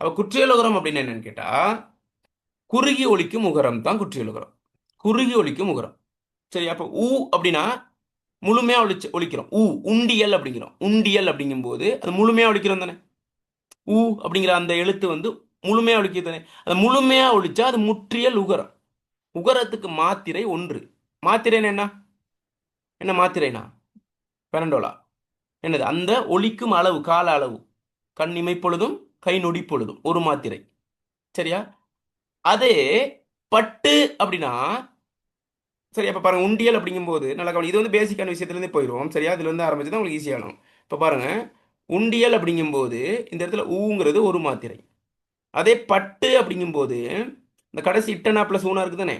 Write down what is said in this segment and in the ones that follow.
அப்போ குற்றியலுகரம் அப்படின்னு என்னன்னு கேட்டால் குறுகி ஒழிக்கும் உகரம் தான் குற்றியலுகரம். குறுகி ஒழிக்கும் உகரம். சரி அப்போ ஊ அப்படின்னா முழுமையாக ஒழிச்சு ஒழிக்கிறோம் ஊ உண்டியல் அப்படிங்கிறோம். உண்டியல் அப்படிங்கும்போது அது முழுமையாக ஒழிக்கிறோம் தானே? ஊ அப்படிங்கிற அந்த எழுத்து வந்து முழுமையாக ஒழிக்க தானே? அது முழுமையாக ஒழிச்சா அது முற்றியல் உகரம். உகரத்துக்கு மாத்திரை ஒன்று. மாத்திரைன்னு என்ன என்ன? மாத்திரைனா? பெரண்டோலா. என்னது? அந்த ஒழிக்கும் அளவு கால அளவு. கண் இமைப்பொழுதும் கை நொடி பொழுதும் ஒரு மாத்திரை. சரியா? அதே பட்டு அப்படின்னா சரி அப்போ பாருங்க உண்டியல் அப்படிங்கும்போது நல்லா கவனம் இது வந்து பேசிக்கான விஷயத்துலேருந்து போயிடுவோம் சரியா? இதுல இருந்து ஆரம்பிச்சு தான் உங்களுக்கு ஈஸியாகும் இப்போ பாருங்க உண்டியல் அப்படிங்கும்போது இந்த இடத்துல ஊங்கிறது ஒரு மாத்திரை. அதே பட்டு அப்படிங்கும்போது இந்த கடைசி இட்டனா ப்ளஸ் ஊனா இருக்குது தானே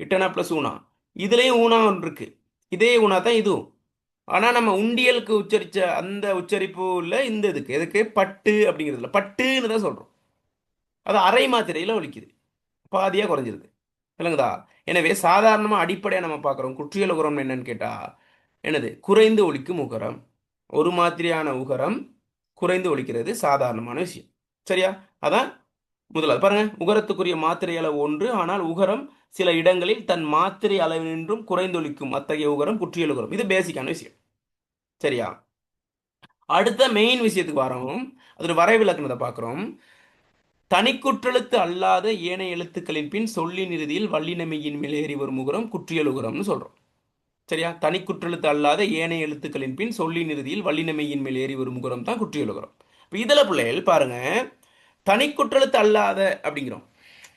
இட்டனா ப்ளஸ் ஊனா. இதுலேயும் ஊனா ஒன்று இருக்கு. இதே ஊனா தான் இதுவும். ஆனால் நம்ம உண்டியலுக்கு உச்சரித்த அந்த உச்சரிப்பு இல்லை இந்த இதுக்கு. எதுக்கு? பட்டு அப்படிங்கிறதுல பட்டுன்னு தான் சொல்கிறோம் அது அரை மாத்திரையில் ஒழிக்குது பாதியாக குறைஞ்சிருது. இல்லைங்கதா எனவே சாதாரணமாக அடிப்படையாக நம்ம பார்க்குறோம். குற்றியல் உகரம் என்னன்னு கேட்டால் என்னது? குறைந்து ஒழிக்கும் உகரம். ஒரு மாத்திரையான உகரம் குறைந்து ஒழிக்கிறது சாதாரணமான விஷயம். சரியா? அதான் முதலாவது பாருங்க உகரத்துக்குரிய மாத்திரை அளவு ஒன்று ஆனால் உகரம் சில இடங்களில் தன் மாத்திரை அளவினின்றும் குறைந்தொழிக்கும் அத்தகைய உகரம் குற்றியல் உகரம். இது பேசிக்கான விஷயம். சரியா? அடுத்த மெயின் விஷயத்துக்கு வரோம். அதில் வரைவிலக்கணத்தை பார்க்குறோம். தனிக்குற்றெழுத்து அல்லாத ஏனைய எழுத்துக்களின் பின் சொல்லின் இறுதியில் வல்லினமையின் மேல் ஏறி வரும் உகரம் குற்றியல் உகரம்னு சொல்கிறோம் சரியா? தனிக்குற்றெழுத்து அல்லாத ஏனைய எழுத்துக்களின் பின் சொல்லின் இறுதியில் வல்லினமையின் மேல் ஏறி வரும் உகரம் தான் குற்றியல் உகரம். இப்போ இதில் பிள்ளைகள் பாருங்கள் தனி தனிக்குற்றெழுத்து அல்லாத அப்படிங்கிறோம்.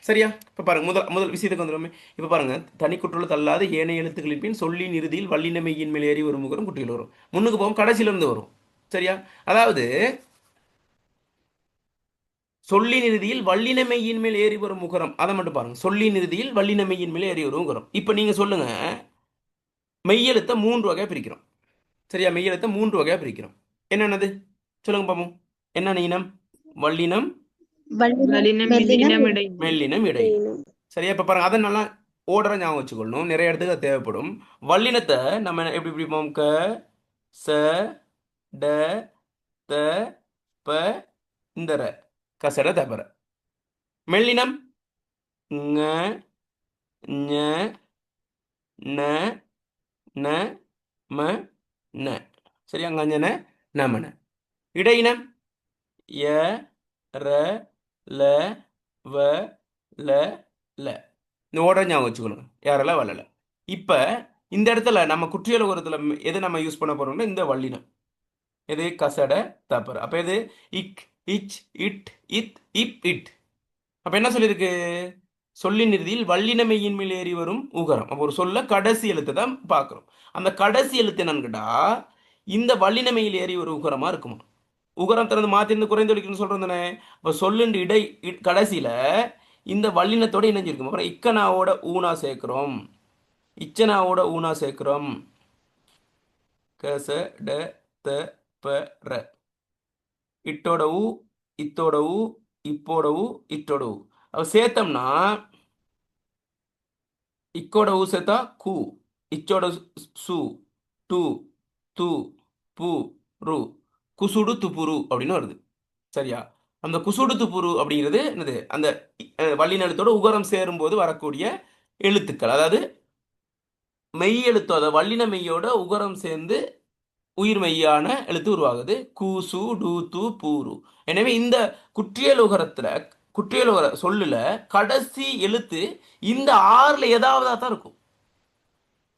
சரியா? இப்போ பாருங்க முதல் முதல் விஷயத்துக்கு வந்துடுமே இப்போ பாருங்க தனிக்குற்றெழுத்து அல்லாத ஏனைய எழுத்துக்களின் பின் சொல்லின் இறுதியில் வல்லினமையின் மேல் ஏறி ஒரு முகரும் குற்றியல் வரும். முன்னுக்கு போகும் கடைசியிலிருந்து வரும். சரியா? அதாவது சொல்லின் இறுதியில் வல்லினமையின் மேல் ஏறி வரும் முகரம். அதை மட்டும் பாருங்க. சொல்லின் இறுதியில் வல்லினமையின் மேல் ஏறி வரும் முகரம். இப்போ நீங்கள் சொல்லுங்க மெய்யெழுத்தை மூன்று வகையாக பிரிக்கிறோம். சரியா? மெய்யெழுத்தை மூன்று வகையாக பிரிக்கிறோம். என்னென்னது? சொல்லுங்க பாப்போம். என்னென்ன இனம்? வல்லினம் மெல்லினம் இடை சரியா இப்போ பாருங்க அதை நல்லா ஓடரை ஞாபகம் வச்சுக்கொள்ளணும் நிறைய இடத்துக்கு அது தேவைப்படும். வல்லினத்தை நம்ம எப்படி பிடிப்போம்? க ச ட த ப இந்த ர. கசட தபர. மெல்லினம். ங ஞ ந ந ம ந. சரியா ngஞ்சன நமன. இடையினம். ய ர ல வ ல ல. இந்த ஓட ஞாபகம் வச்சுக்கணும். யாரெல்லாம் வளல இப்போ இந்த இடத்துல நம்ம குற்றியல உரத்தில் எது நம்ம யூஸ் பண்ண போகிறோம்னா இந்த வள்ளினம் எது? கசட தப்பர். அப்போ எது? இக் இச் இட் இத் இப் இட். அப்போ என்ன சொல்லியிருக்கு? சொல்லின் இறுதியில் வள்ளினமையின் மேல் ஏறி வரும் உகரம். அப்போ ஒரு சொல்ல கடைசி எழுத்தை தான் பார்க்குறோம். அந்த கடைசி எழுத்து என்னன்னு கேட்டால் இந்த வள்ளினமையில் ஏறி ஒரு உகரமாக இருக்குமா? உகரம் திறந்து மாத்திருந்து குறைந்து ஒலிக்கணும்னு சொல்றோம் தானே? அப்போ சொல்லுண்டு இடை இ- கடைசியில இந்த வல்லினத்தோட இணைஞ்சிருக்கும். அப்புறம் இக்கனாவோட ஊனா சேர்க்கிறோம். இச்சனாவோட ஊனா சேர்க்கிறோம். கச ட த ப ர. இட்டோட ஊ இத்தோட ஊ இப்போட ஊ இட்டோட ஊ. அவ சேர்த்தோம்னா இக்கோட ஊ சேர்த்தா கூ இச்சோட சு- சு டு து பு ரு. குசுடு துப்புரு அப்படின்னு வருது. சரியா? அந்த குசுடு துப்புரு அப்படிங்கிறது என்னது? அந்த வள்ளினெழுத்தோட உகரம் சேரும்போது வரக்கூடிய எழுத்துக்கள். அதாவது மெய் எழுத்து அதாவது வல்லின மெய்யோட உகரம் சேர்ந்து உயிர் மெய்யான எழுத்து உருவாகுது. கூசு டூ பூரு. எனவே இந்த குற்றியல் உகரத்தில் குற்றியல் உகர சொல்லுல கடைசி எழுத்து இந்த ஆறில் ஏதாவதாக தான் இருக்கும்.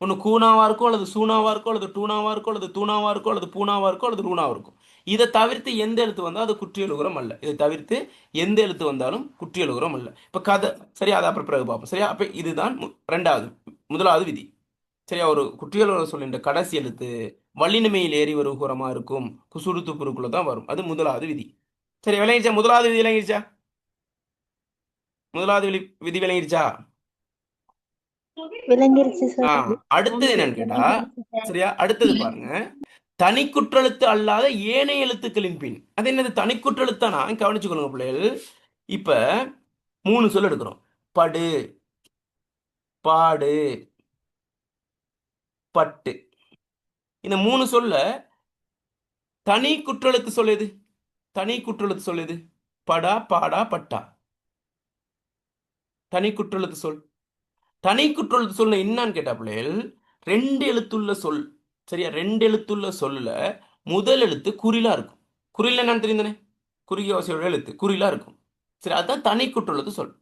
ஒன்று கூனாவாக இருக்கும் அல்லது சூனாவாக இருக்கும் அல்லது டூனாவா இருக்கும் அல்லது தூணாவாக இருக்கும் அல்லது பூனாவாக இருக்கும் அல்லது ரூனாவா இருக்கும். இதை தவிர்த்து எந்த எழுத்து வந்தால் அது குற்றியல் உகரம் அல்ல. இதை தவிர்த்து எந்த எழுத்து வந்தாலும் குற்றியல் உகரம் அல்ல. இப்போ கதை சரியா? அதை அப்புறம் பிறகு பார்ப்போம். சரியா? அப்போ இதுதான் ரெண்டாவது முதலாவது விதி. சரியா? ஒரு குற்றியல் உகரம் சொல்லின்ற கடைசி எழுத்து வல்லினமையில் ஏறி ஒரு உகரமா இருக்கும் குசுடு துப்புருக்குள்ள தான் வரும். அது முதலாவது விதி. சரி விளங்கிடுச்சா முதலாவது விதி விளங்கிடுச்சா முதலாவது விதி விதி விளங்கிருச்சு? சார். அடுத்தது என்னன்னு கேட்டா சரியா? அடுத்தது பாருங்க. தனி குற்றெழுத்து அல்லாத ஏனைய எழுத்துக்களின் பின். அது என்னது? தனி குற்றெழுத்தானா கவனிச்சுக்கொள்ளுங்க பிள்ளைகள். இப்ப மூணு சொல் எடுக்கிறோம். படு பாடு பட்டு. இந்த மூணு சொல்ல தனி குற்றெழுத்து சொல்லுது தனி குற்றெழுத்து சொல்லுது படா பாடா பட்டா. தனி குற்றெழுத்து சொல். தனி குற்றெழுத்து சொல்ல என்னன்னு கேட்டா பிள்ளைகள் ரெண்டு எழுத்துள்ள சொல் சரியா? ரெண்டு எழுத்துள்ள சொல்லில் முதல் எழுத்து குறிலாக இருக்கும். குறியில் என்னன்னு தெரியுந்தானே குறுகிய வாசியோட எழுத்து குறிலாக இருக்கும். சரி அதுதான் தனி குற்றெழுத்து சொல்.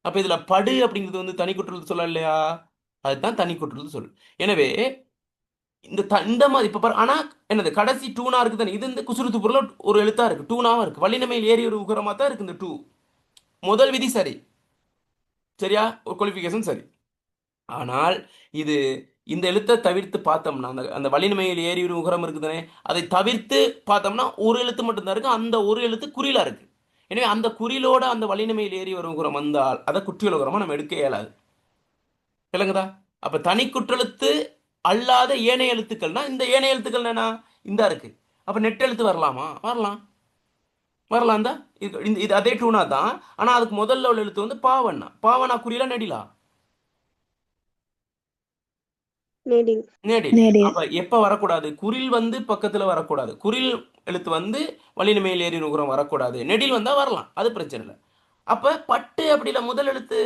அப்போ இதில் படு அப்படிங்கிறது வந்து தனி குற்றெழுத்து சொல்ல இல்லையா? அதுதான் தனி குற்றெழுத்து சொல். எனவே இந்த த- இந்த மாதிரி இப்போ பாரு ஆனால் என்னது கடைசி டூனா இருக்குது தானே? இது இந்த குசுறுத்து துப்புரில் ஒரு எழுத்தாக இருக்குது டூனாகவும் இருக்குது வள்ளினமையில் ஏறி ஒரு உகரமாக தான் இருக்குது இந்த டூ. முதல் விதி சரி. சரியா? ஒரு குவாலிஃபிகேஷன் சரி. ஆனால் இது இந்த எழுத்தை தவிர்த்து பார்த்தோம்னா அந்த அந்த வலிமையில் ஏறி ஒரு உகரம் இருக்குதுனே அதை தவிர்த்து பார்த்தோம்னா ஒரு எழுத்து மட்டும்தான் இருக்கு. அந்த ஒரு எழுத்து குறிலாக இருக்கு. எனவே அந்த குறிலோட அந்த வலிமையில் ஏறி வரும் உகரம் வந்தால் அதை குற்றியல் உகரமா நம்ம எடுக்க இயலாது. இல்லைங்கதா அப்போ தனி குற்றெழுத்து அல்லாத ஏனைய எழுத்துக்கள்னா இந்த ஏனைய எழுத்துக்கள் என்ன? இந்த இருக்கு. நெட் நெட்டெழுத்து வரலாமா? வரலாம். வரலாம் தான். இது இது அதே டூனா தான். ஆனால் அதுக்கு முதல்ல உள்ள எழுத்து வந்து பாவண்ணா. பாவனா குறியெல்லாம் நெடிலா. அப்ப எப்ப வரக்கூடாது? குறில் வந்து பக்கத்துல வரக்கூடாது. குறில் எழுத்து வந்து வள்ளினமையில் ஏறி நுகரம் வரக்கூடாது. நெடில் வந்தா வரலாம். அது பிரச்சனை இல்லை. அப்ப பட்டு அப்படி இல்ல முதல் எழுத்து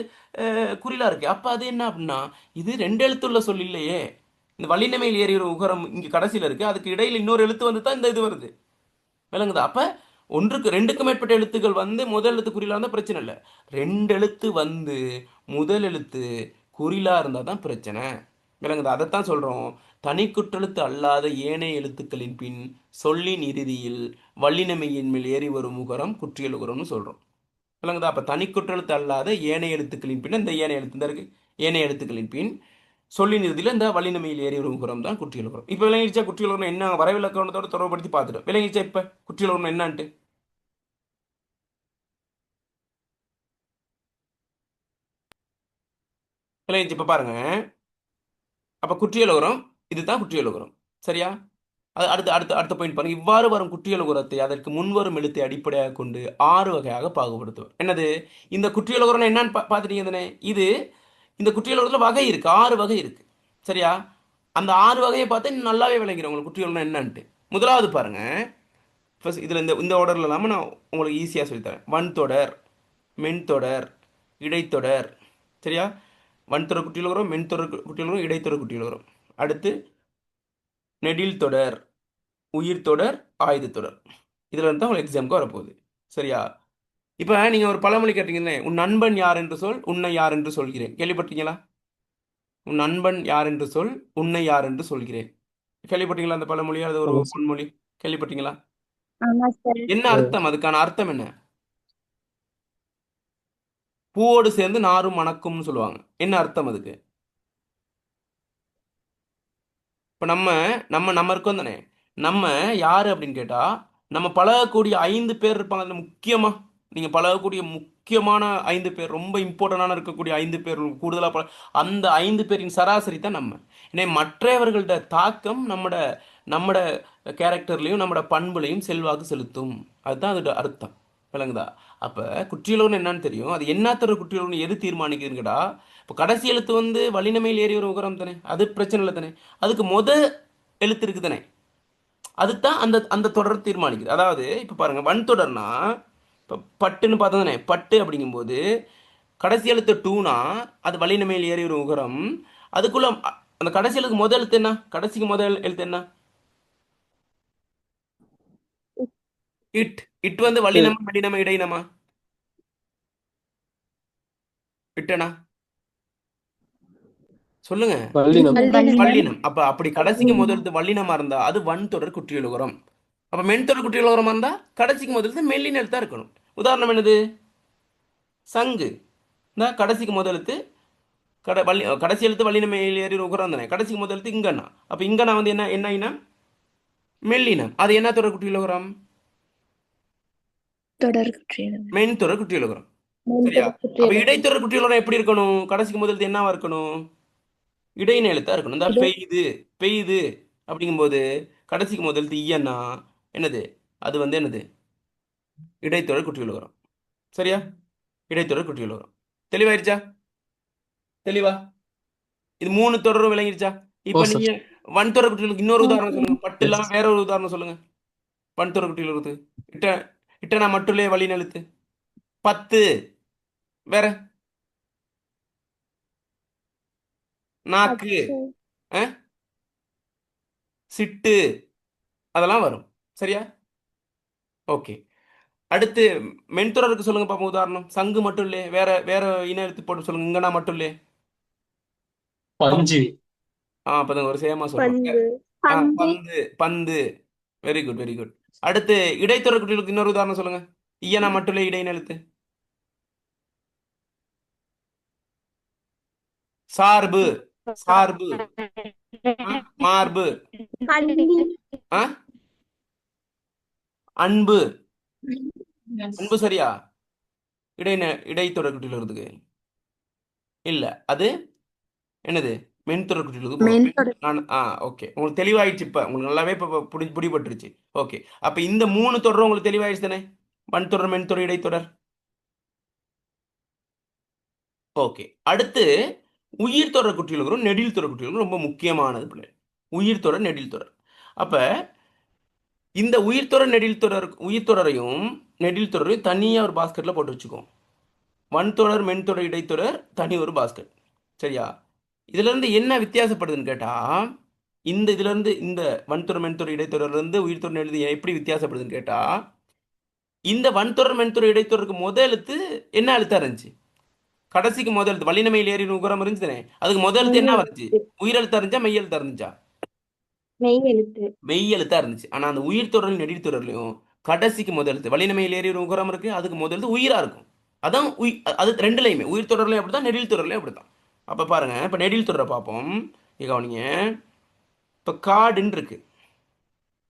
குறிலா இருக்கு. அப்ப அது என்ன அப்படின்னா இது ரெண்டு எழுத்துள்ள சொல் இல்லையே. இந்த வள்ளினமையில் ஏறி உகரம் இங்க கடைசியில இருக்கு. அதுக்கு இடையில இன்னொரு எழுத்து வந்து தான் இந்த இது வருது. விளங்குதா? அப்ப ஒன்றுக்கு ரெண்டுக்கு மேற்பட்ட எழுத்துக்கள் வந்து முதல் எழுத்து குறிலா இருந்தா பிரச்சனை இல்லை. ரெண்டு எழுத்து வந்து முதல் எழுத்து குறிலா இருந்தா தான் பிரச்சனை. விளங்குதா. அதைத்தான் சொல்கிறோம் தனி குற்றெழுத்து அல்லாத ஏனைய எழுத்துக்களின் பின் சொல்லின் இறுதியில் வள்ளினமையின் மேல் ஏறி வரும் முகரம் குற்றியல் உகரம்னு சொல்கிறோம் விளங்குதா? அப்போ தனி குற்றெழுத்து அல்லாத ஏனைய எழுத்துக்களின் பின் இந்த ஏனைய எழுத்து தான் இருக்குது ஏனைய எழுத்துக்களின் பின் சொல்லின் இறுதியில் இந்த வள்ளினமையில் ஏறி வரும் முகரம் தான் குற்றியல் உகரம் இப்போ விளங்கிடுச்சா? குற்றியல் உகரம் என்ன வரைவிலக்கணத்தோட தொடர்புபடுத்தி பார்த்துட்டோம். விளங்கிடுச்சா இப்போ? குற்றியல் உகரம் என்னன்ட்டு விளங்கிச்சு பாருங்கள் அப்போ குற்றியலகரம் இதுதான் குற்றியலகரம். சரியா? அது அடுத்து அடுத்த அடுத்த பாயிண்ட் பாருங்க. இவ்வாறு வரும் குற்றியலுகரத்தை அதற்கு முன்வரும் எழுத்தை அடிப்படையாக கொண்டு ஆறு வகையாக பாகுபடுத்துவர். என்னது? இந்த குற்றியலகரம் என்னன்னு பா- பார்த்துட்டீங்க தானே? இது இந்த குற்றியல் வகை இருக்குது ஆறு வகை இருக்குது சரியா? அந்த ஆறு வகையை பார்த்தா நல்லாவே விளங்கிடும் உங்களுக்கு குற்றியல் என்னன்ட்டு. முதலாவது பாருங்கள் ஃபர்ஸ்ட் இதில் இந்த இந்த ஆர்டரில் இல்லாமல் நான் உங்களுக்கு ஈஸியாக சொல்லித்தரேன். வன்தொடர் மென்தொடர் இடைத்தொடர். சரியா? வன்தொடர் குட்டியில் வரும் மென்தொடர் குட்டியில் வரும் இடைத்தொடர் குட்டியில் வரும். அடுத்து நெடில் தொடர் உயிர் தொடர் ஆயுத தொடர். இதில் இருந்து தான் உங்களுக்கு எக்ஸாமுக்கு வரப்போகுது. சரியா? இப்போ நீங்கள் ஒரு பழமொழி கேட்டீங்கன்னே உன் நண்பன் யார் என்று சொல் உன்னை யார் என்று சொல்கிறேன். கேள்விப்பட்டீங்களா உன் நண்பன் யார் என்று சொல் உன்னை யார் என்று சொல்கிறேன். கேள்விப்பட்டீங்களா அந்த பழமொழி? அது ஒரு பொன்மொழி கேள்விப்பட்டீங்களா என்ன அர்த்தம்? அதுக்கான அர்த்தம் என்ன? பூவோடு சேர்ந்து நாரும் மணக்கும்னு சொல்லுவாங்க. என்ன அர்த்தம் அதுக்கு? இப்போ நம்ம நம்ம நம்ம இருக்கோம் தானே. நம்ம யார் அப்படின்னு கேட்டால் நம்ம பழகக்கூடிய ஐந்து பேர் இருப்பாங்க அதில் முக்கியமாக நீங்கள் பழகக்கூடிய முக்கியமான ஐந்து பேர் ரொம்ப இம்பார்ட்டண்டான இருக்கக்கூடிய ஐந்து பேர் கூடுதலாக பழ அந்த ஐந்து பேரின் சராசரி தான் நம்ம. ஏன்னா மற்றவர்கள்ட தாக்கம் நம்மட நம்மட கேரக்டர்லையும் நம்மட பண்புலையும் செல்வாக்கு செலுத்தும். அதுதான் அதோட அர்த்தம். விளங்குதா? அப்போ குற்றியலோன்னு என்னன்னு தெரியும். அது என்னத்தர குற்றியலோன்னு எது தீர்மானிக்குதுன்னு இப்போ கடைசி எழுத்து வந்து வலிநமையில் ஏறி ஒரு உகரம் தானே. அது பிரச்சனை இல்லை தானே. அதுக்கு மொத எழுத்து இருக்கு தானே. அதுதான் அந்த அந்த தொடர் தீர்மானிக்குது. அதாவது இப்போ பாருங்கள் வன் தொடர்னா இப்போ பட்டுன்னு பார்த்தா தானே. பட்டு அப்படிங்கும்போது கடைசி எழுத்து டூனா அது வலிநமையில் ஏறி ஒரு உகரம். அதுக்குள்ள அந்த கடைசி எழுத்து முதல் எழுத்து என்ன? கடைசிக்கு முதல் எழுத்து என்ன? இட். இட் வந்து வல்லினமா வல்லினமா இடையினமா இட்டனா? சொல்லுங்க. வல்லினம் அப்ப அப்படி கடைசிக்கு முதல் எழுத்து வல்லினமா இருந்தா அது வன் தொடர் குற்றியலுகரம் அப்ப மென் தொடர் குற்றியலுகரமா இருந்தா கடைசிக்கு முதல் எழுத்து மெல்லின எழுத்தா இருக்கணும். உதாரணம் என்னது? சங்கு. இந்த கடைசிக்கு முதல் எழுத்து கடை வள்ளி கடைசி எழுத்து வல்லினம் ஏறி உகரம் தானே. கடைசிக்கு முதல் எழுத்து இங்கண்ணா அப்ப இங்கண்ணா வந்து என்ன என்ன இனம்? மெல்லினம். அது என்ன தொடர் குற்றியலுகரம் தொடர் குற்றியல் மென் தொடர் குற்றியலுகரம் சரியா? அப்ப இடைத்தொடர் குற்றியலுகரம் எப்படி இருக்கணும்? கடைசிக்கு முதல் என்னவா இருக்கணும்? இடையின எழுத்தா இருக்கணும். இந்த பெய்யுது பெய்யுது அப்படிங்கும்போது கடைசிக்கு முதல் ஈயன்னா என்னது? அது வந்து என்னது? இடைத்தொடர் குற்றியல் வரும் சரியா? இடைத்தொடர் குற்றியல் வரும் தெளிவாயிருச்சா? தெளிவா? இது மூணு தொடரும் விளங்கிருச்சா? இப்ப. நீங்க வன் தொடர் குற்றியலுக்கு இன்னொரு உதாரணம் சொல்லுங்க. பட்டு இல்லாம வேற ஒரு உதாரணம் சொல்லுங்க. வன் தொடர் குற்றியல் வருது இட்ட இட்டனா மட்டுலே வல்லின எழுத்து பத்து. வேற. நாக்கு. சிட்டு. அதெல்லாம் வரும். சரியா? ஓகே. அடுத்து மென்துறருக்கு சொல்லுங்க பாப்போம் உதாரணம். சங்கு மட்டும் இல்லையே வேற வேற இன எழுத்து போட்டு சொல்லுங்க இங்கனா மட்டும் இல்லையே. பஞ்சு. ஆ அப்பதான் ஒரு சேமா பந்து. பந்து. பந்து. வெரி குட் வெரி குட் அடுத்து இடைத்தொடர் இன்னொரு உதாரணம் சொல்லுங்க. ஈயனா மட்டும் இடைநிலத்து. சார்பு. சார்பு. மார்பு. அன்பு. அன்பு சரியா? இடை இடைத்தொடர் இருக்கு இல்ல. அது என்னது? மென்தொடர் மென்தொடர். நான் ஆ ஓகே உங்களுக்கு தெளிவாயிடுச்சு இப்ப. உங்களுக்கு நல்லாவே இப்ப புடி பிடிபட்டுருச்சு. ஓகே அப்ப இந்த மூணு தொடரும் உங்களுக்கு தெளிவாயிடுச்சு தானே? வன்தொடர் மென்தொடர் இடைத்தொடர். ஓகே அடுத்து உயிர் தொடர் குட்டிகளுக்கும் நெடில் தொடர் குட்டிகளுக்கும் ரொம்ப முக்கியமானது பிள்ளை. உயிர் தொடர் நெடில் தொடர். அப்ப இந்த உயிர் தொடர் நெடில் தொடர் உயிர் தொடரையும் நெடில் தொடரையும் தனியாக ஒரு பாஸ்கெட்டில் போட்டு வச்சுக்கோம் வன்தொடர் மென்தொடர் இடைத்தொடர் தனி ஒரு பாஸ்கெட் சரியா? இதுல இருந்து என்ன வித்தியாசப்படுதுன்னு கேட்டா இந்த இதுல இருந்து இந்த வன்தொடர் மென்தொடர் இடைத்தொடர்ல இருந்து உயிர் தொடர் எழுதி எப்படி வித்தியாசப்படுதுன்னு கேட்டா இந்த வன்தொடர் மென்தொடர் இடைத்தொடருக்கு முத எழுத்து என்ன எழுத்தா இருந்துச்சு? கடைசிக்கு முதல் எழுத்து வல்லினமையில் ஏறி உகரம் இருந்துச்சுனே அதுக்கு முதல் எழுத்து என்ன வந்துச்சு? உயிரெழுத்தா இருந்துச்சா மெய் எழுத்தா இருந்துச்சா? மெய் எழுத்து. இருந்துச்சு. ஆனா அந்த உயிர் தொடர் நெடில் தொடர்லையும் கடைசிக்கு முதல் எழுத்து வல்லினமையில் ஏறி உகரம் இருக்கு அதுக்கு முதல் எழுத்து உயிரா இருக்கும். அதான் உய் அது ரெண்டுலையுமே உயிர் தொடர்லையும் அப்படிதான் நெடில் தொடர்லையும் அப்படிதான் அப்ப பாருங்க இப்ப நெடில் தொடரை பார்ப்போம். இங்க கவனிங்க. இப்ப காடுன்னு இருக்கு.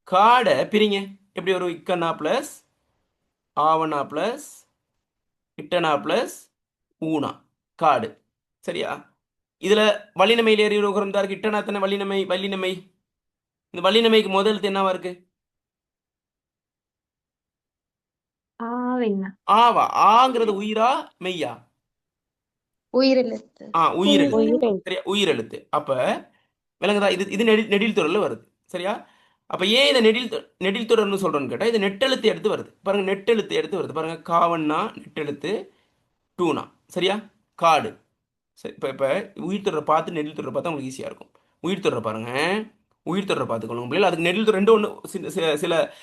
காடை பிரிங்க. எப்படி ஒரு இக்கனா பிளஸ் ஆவணா பிளஸ் இட்டனா பிளஸ் ஊனா காடு. சரியா? இதுல வல்லினமையில் ஏறி உகரம் தான் இருக்கு. இட்டனா தானே வல்லினமை வல்லினமை இந்த வல்லினமைக்கு முதல் என்னவா இருக்கு? ஆவா. ஆங்கிறது உயிரா மெய்யா? உயிரெழுத்து. ஆ உயிரெழுத்து. சரியா? உயிரெழுத்து. அப்ப விளங்குதா? இது இது நெடில் நெடில் தொடர்ல வருது. சரியா? அப்ப ஏன் இதை நெடில் நெடில் தொடர்னு சொல்றோம்னு கேட்டா இது நெட்டெழுத்து எடுத்து வருது. பாருங்க நெட்டெழுத்து எடுத்து வருது. பாருங்க காவன்னா நெட்டெழுத்து டூனா. சரியா? காடு. சரி இப்போ இப்போ உயிர் தொடரை பார்த்து நெடில் தொடரை பார்த்தா உங்களுக்கு ஈஸியாக இருக்கும். உயிர் தொடரை பாருங்க. உயிர் தொடரை பார்த்துக்கணும் பிள்ளைகள் அதுக்கு நெடில் தொடர் ரெண்டு ஒன்று சில சில- சில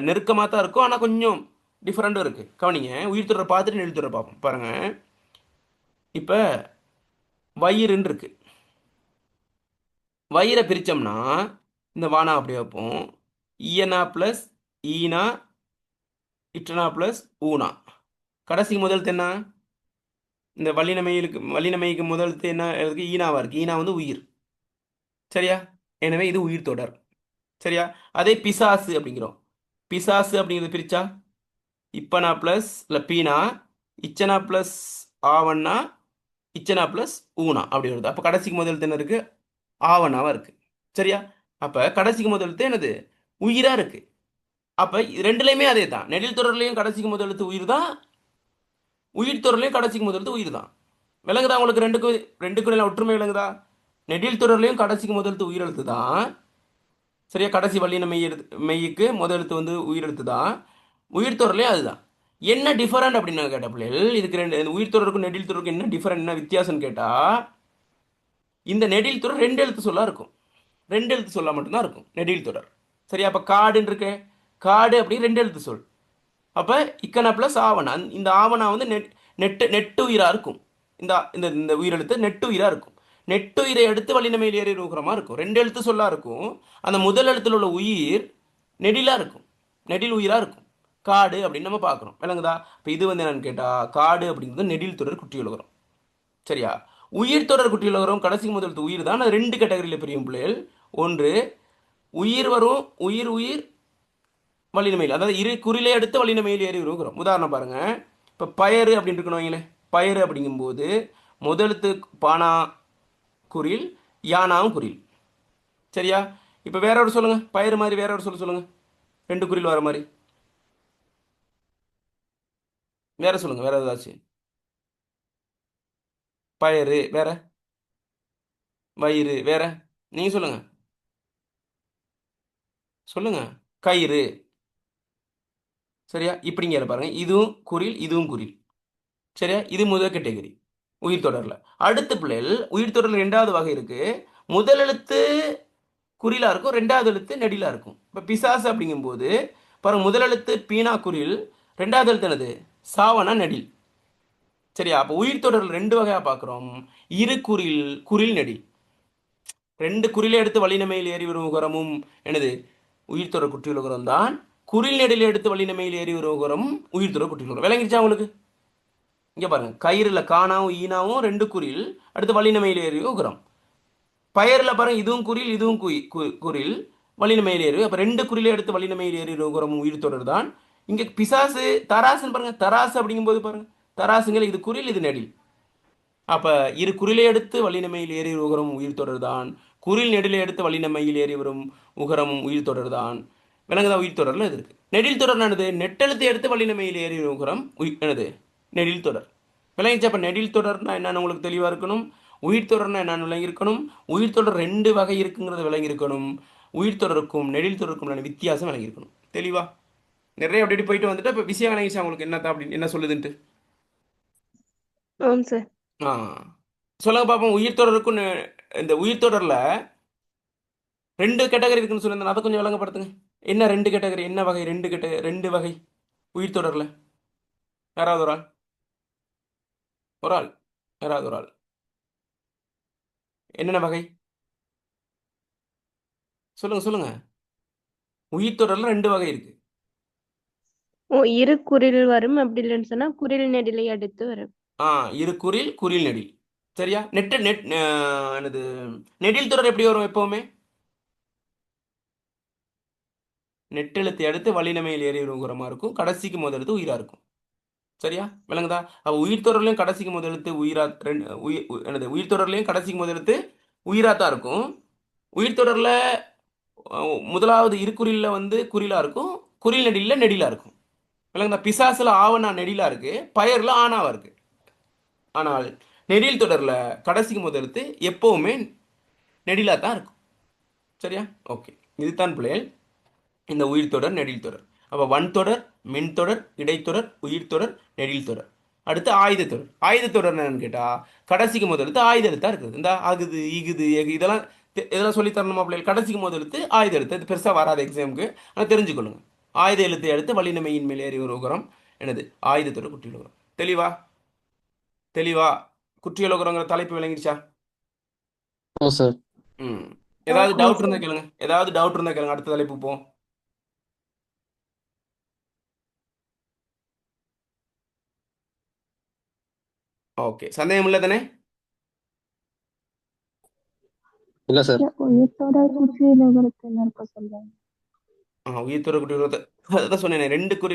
நெருக்கமாக தான் இருக்கும். ஆனால் கொஞ்சம் டிஃப்ரெண்ட்டும் இருக்குது கவனிங்க. உயிர் தொடரை பார்த்துட்டு நெடில் தொடரை பார்ப்போம். பாருங்க. இப்போ வயிறுன்னு இருக்கு வயிறை பிரித்தோம்னா இந்த வானா அப்படி வைப்போம். ஈயனா ப்ளஸ் ஈனா இட்டனா ப்ளஸ் ஊனா. கடைசி முதல் என்ன? இந்த வல்லினமையிலுக்கு வல்லினமைக்கு முதல் என்ன? இருக்கு ஈனாவாக இருக்குது ஈனா வந்து உயிர். சரியா? எனவே இது உயிர் தொடர். சரியா? அதே பிசாசு அப்படிங்கிறோம். பிசாசு அப்படிங்கிறது பிரிச்சா இப்பனா ப்ளஸ் இல்லை பீனா இச்சனா ப்ளஸ் ஆவன்னா இச்சனா ப்ளஸ் ஊனா அப்படி வருது. அப்போ கடைசிக்கு முதல் என்ன இருக்குது ஆவணாவா இருக்குது சரியா? அப்போ கடைசிக்கு முதல் என்னது? உயிராக இருக்குது அப்போ ரெண்டுலேயுமே அதே தான் நெடில் தொடர்லையும் கடைசிக்கு முதல் எழுத்து உயிர் தான். உயிர் தொடர்லையும் கடைசிக்கு முதல் எழுத்து உயிர் தான். விளங்குதா உங்களுக்கு ரெண்டுக்கும் ரெண்டுக்கும் எல்லாம் ஒற்றுமை விளங்குதா? நெடில் தொடர்லையும் கடைசிக்கு முதல் எழுத்து உயிரெழுத்து தான். சரியா? கடைசி வள்ளின மெய் எழுத்து மெய்யுக்கு முதல் எழுத்து வந்து உயிரெழுத்து தான். உயிர் தொடர்லையும் அதுதான். என்ன டிஃபரெண்ட் அப்படின்னு நான் கேட்ட பிள்ளைகள் இதுக்கு ரெண்டு இந்த உயிர் தொடருக்கும் நெடில் தொடருக்கும் என்ன டிஃபரண்ட் என்ன வித்தியாசம்னு கேட்டா இந்த நெடில் தொடர் ரெண்டு எழுத்து சொல்லா இருக்கும். ரெண்டு எழுத்து சொல்லா மட்டும்தான் இருக்கும் நெடில் தொடர். சரியா? அப்போ காடுன்னு இருக்கு. காடு அப்படின்னு ரெண்டு எழுத்து சொல் அப்போ இக்கனா பிளஸ் ஆவணா. இந்த ஆவணா வந்து நெட் நெட்டு நெட்டு உயிராக இருக்கும். இந்த இந்த இந்த உயிரெழுத்து நெட்டு உயிராக இருக்கும். நெட்டு உயிரை எடுத்து வழிநமையில் ஏறி ரூகரமாக இருக்கும். ரெண்டு எழுத்து சொல்லா இருக்கும். அந்த முதல் எழுத்துல உள்ள உயிர் நெடிலாக இருக்கும். நெடில் உயிராக இருக்கும். காடு அப்படின்னு நம்ம பார்க்குறோம். விளங்குதா? இப்போ இது வந்து என்னன்னு கேட்டால் காடு அப்படிங்கிறது நெடில் தொடர் குட்டி உலகம். சரியா? உயிர் தொடர் குட்டி உலகம் கடைசி முதல் உயிர் தான். அது ரெண்டு கேட்டகரியில் பிரியும் பிள்ளைகள். ஒன்று உயிர் வரும் உயிர் உயிர் வலினமையில் அதாவது இரு குறிலே எடுத்து வலினமையில் ஏறி இருக்கிறோம் உதாரணம் பாருங்கள் இப்போ பயறு அப்படின்னு இருக்கணும் பயறு அப்படிங்கும்போது முதலுத்து பானா குறில் யானாவும் குறில் சரியா? இப்போ வேற ஒரு சொல்லுங்கள் பயிறு மாதிரி வேற ஒரு சொல்ல சொல்லுங்கள் ரெண்டு குறில் வர மாதிரி. வேற சொல்லுங்க வேற ஏதாச்சும் பயிறு வேற? வயிறு வேற? நீங்க சொல்லுங்க. சொல்லுங்க. கயிறு. சரியா? இப்படிங்கிற பாருங்க. இதுவும் குறில் இதுவும் குறில் சரியா? இது முதல் கேட்டகரி. உயிர் தொடரில். அடுத்த பிள்ளைகள் உயிர் தொடரில் ரெண்டாவது வகை இருக்கு. முதல் எழுத்து குறிலா இருக்கும் ரெண்டாவது எழுத்து நெடிலா இருக்கும். இப்போ பிசாசு அப்படிங்கும்போது பாருங்க முதல் எழுத்து பீனா குறில் ரெண்டாவது எழுத்து என்னது? சாவனா நெடில். சரியா? அப்போ உயிர் தொடரில் ரெண்டு வகையாக பார்க்குறோம் இரு குறில் குறில் நெடில். ரெண்டு குறிலை எடுத்து வழிநமையில் ஏறி வரும் உகரமும் எனது உயிர் தொடர் குற்றியல் உகரம் தான். குறில் நெடில் எடுத்து வழிநமையில் ஏறி வரும் உகரம் உயிர் தொடர் குற்றியல் உகரம் விளங்கிடுச்சா உங்களுக்கு? இங்கே பாருங்கள் கயிறில் காணாவும் ஈனாவும் ரெண்டு குறில் அடுத்து வழிநமையில் ஏறி உகரம் பயரில் பாருங்கள் இதுவும் குறில் இதுவும் குயி கு- குறில் வழிநமையில் ஏறி அப்போ ரெண்டு குறிலை எடுத்து வழிநமையில் ஏறி உகரம் உயிர் தொடர் தான். இங்கே பிசாசு தராசுன்னு பாருங்க தராசு அப்படிங்கும்போது பாருங்க. தராசுங்கள் இது குறில் இது நெடில். அப்ப இரு குரிலை எடுத்து வள்ளினமையில் ஏறி உகரம் உயிர் தொடர்தான். குறில் நெடிலை எடுத்து வள்ளினமையில் ஏறி வரும் உகரமும் உயிர் தொடர்தான். விலங்குதான் உயிர் தொடர்ல இது இருக்கு. நெடில் தொடர் என்னது? நெட்டெழுத்தை எடுத்து வள்ளினமையில் ஏறி உகரம் உயிர் என்னது? நெடில் தொடர். விளங்கிச்சு அப்ப நெடில் தொடர்னா என்னன்னு உங்களுக்கு தெளிவா இருக்கணும். உயிர் தொடர்னா என்னன்னு விளங்கியிருக்கணும். உயிர் தொடர் ரெண்டு வகை இருக்குங்கிறத விளங்கியிருக்கணும். உயிர் தொடருக்கும் நெடில் தொடருக்கும் வித்தியாசம் விளங்கியிருக்கணும். தெளிவாக தெளிவா? நிறைய அப்படி போயிட்டு வந்துட்டு இப்போ விஷயம் விளங்கிச்சா உங்களுக்கு என்னத்தான் அப்படின்னு என்ன சொல்லுதுன்ட்டு? ஆ. சொல்லுங்க பாப்போம் உயிர் தொடருக்கும் நெ- இந்த உயிர் தொடரில் ரெண்டு கேட்டகரி இருக்குன்னு சொல்லியிருந்தேன் அதை கொஞ்சம் விளங்கப்படுத்துங்க. என்ன ரெண்டு கேட்டகரி என்ன வகை ரெண்டு கேட்ட ரெண்டு வகை உயிர் தொடரில்? யாராவது ஒரு ஆள்? ஒரு ஆள். யாராவது ஒரு ஆள்? என்னென்ன வகை? சொல்லுங்க சொல்லுங்க. உயிர் தொடரில் ரெண்டு வகை இருக்கு. ஓ இரு குரில் வரும் அப்படி இல்லைன்னு சொன்னா குரில் நெடிலை அடுத்து வரும். ஆ இரு குறில் குறில் நெடில். சரியா? நெட்டு நெட் எனது என்னது நெடில் தொடர் எப்படி வரும் எப்பவுமே? நெட்டெழுத்தை அடுத்து வல்லினமையில் ஏறி உரமாக இருக்கும். கடைசிக்கு முதலெழுத்து உயிராக இருக்கும். சரியா? விளங்குதா? அப்போ உயிர் தொடர்லையும் கடைசிக்கு முதலெழுத்து உயிரா ரெண்டு உயிர் உ- என்னது உயிர் தொடர்லையும் கடைசிக்கு முதலெழுத்து உயிராக தான் இருக்கும். உயிர் தொடரில் முதலாவது இருக்குறில்ல வந்து குறிலாக இருக்கும். குறில் நெடில்ல நெடிலாக இருக்கும். விளங்குதா பிசாசில் ஆவணா நெடிலா இருக்கு பயர்ல ஆனாவா இருக்கு. ஆனால் நெடில் தொடரில் கடைசிக்கு முதலுத்து எப்பவுமே நெடிலா தான் இருக்கும். சரியா? ஓகே. இதுதான் பிள்ளைகள் இந்த உயிர் தொடர் நெடில் தொடர். அப்போ வன் தொடர் மின் தொடர் இடைத்தொடர் உயிர் தொடர் நெடில் தொடர். அடுத்து ஆயுத தொடர். ஆயுத தொடர் என்னன்னு கேட்டால் கடைசிக்கு முதலுத்து ஆயுத எழுத்தா இருக்குது. இந்த ஆகுது இகுது எகு இதெல்லாம் தெ- இதெல்லாம் சொல்லி தரணுமா பிள்ளைகள்? கடைசிக்கு முதலுத்து ஆயுத எழுத்து. இது பெருசாக வராது எக்ஸாமுக்கு ஆனால் தெரிஞ்சுக்கொள்ளுங்க. ஆயுத எழுத்தை எடுத்து வல்லினமையின் மேல் ஏறி ஒரு உகரம். எனது ஆயுத தொடர் குற்றியல் உகரம். தெளிவா? தெளிவா? குற்றியல் உகரங்கிற தலைப்பு விளங்கிடுச்சா? ஓ சார். ம். ஏதாவது டவுட் இருந்தா கேளுங்க. ஏதாவது டவுட் இருந்தா கேளுங்க. அடுத்த தலைப்பு போவோம். ஓகே. சந்தேகம் இல்லை தானே? இல்ல சார். உயிர்த்தோட குற்றியல் உகரத்தை சொல்றாங்க? ஆ உயிர் தொடர் குட்டி அதான் சொன்னேனே ரெண்டு குறி